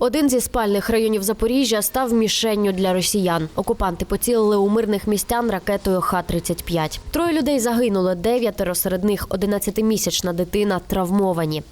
Один зі спальних районів Запоріжжя став мішенню для росіян. Окупанти поцілили у мирних містян ракетою Х-35. Троє людей загинули, дев'ятеро серед них 11-місячна дитина травмовані.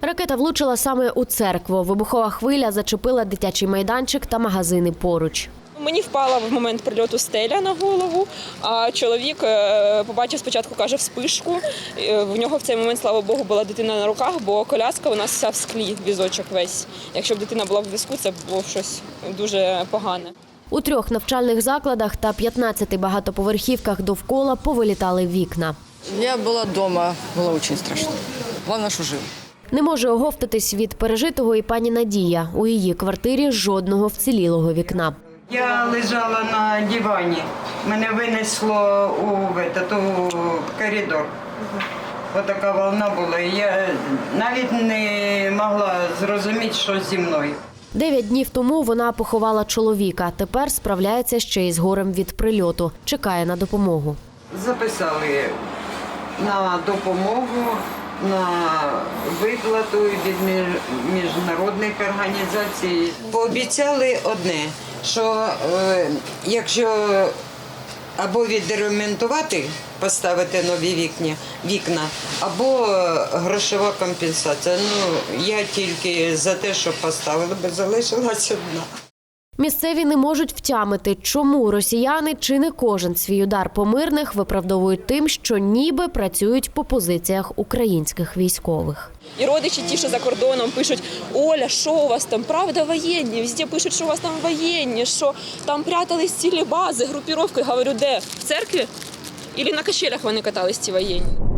Ракета влучила саме у церкву. Вибухова хвиля зачепила дитячий майданчик та магазини поруч. Мені впала в момент прильоту стеля на голову, а чоловік е, побачив спочатку, каже, вспишку. Е, В нього в цей момент, слава Богу, була дитина на руках, бо коляска у нас вся в склі, візочок весь. Якщо б дитина була в візку, це б було щось дуже погане. У трьох навчальних закладах та 15 багатоповерхівках довкола повилітали вікна. Я была дома, было очень страшно. Главное, что жив. Не може оговтатись від пережитого і пані Надія. У її квартирі жодного вцілілого вікна. Я лежала на дивані. Мене винесло у, в у коридор. Отака волна була. І я навіть не могла зрозуміти, що зі мною. Дев'ять днів тому вона поховала чоловіка. Тепер справляється ще із горем від прильоту. Чекає на допомогу. Записали на допомогу, на виплату від між- міжнародних організацій. Пообіцяли одне, що е, якщо або відремонтувати, поставити нові вікна, вікна, або е, грошова компенсація. Ну я тільки за те, що поставили, бо залишилась одна. Місцеві не можуть втямити, чому росіяни чи не кожен свій удар по мирних виправдовують тим, що ніби працюють по позиціях українських військових. І родичі ті, що за кордоном пишуть: Оля, що у вас там? Правда воєнні? Везде пишуть, що у вас там воєнні, що там прятались цілі бази, групіровки. Говорю, де? В церкві? Ілі на качелях вони катались ці воєнні?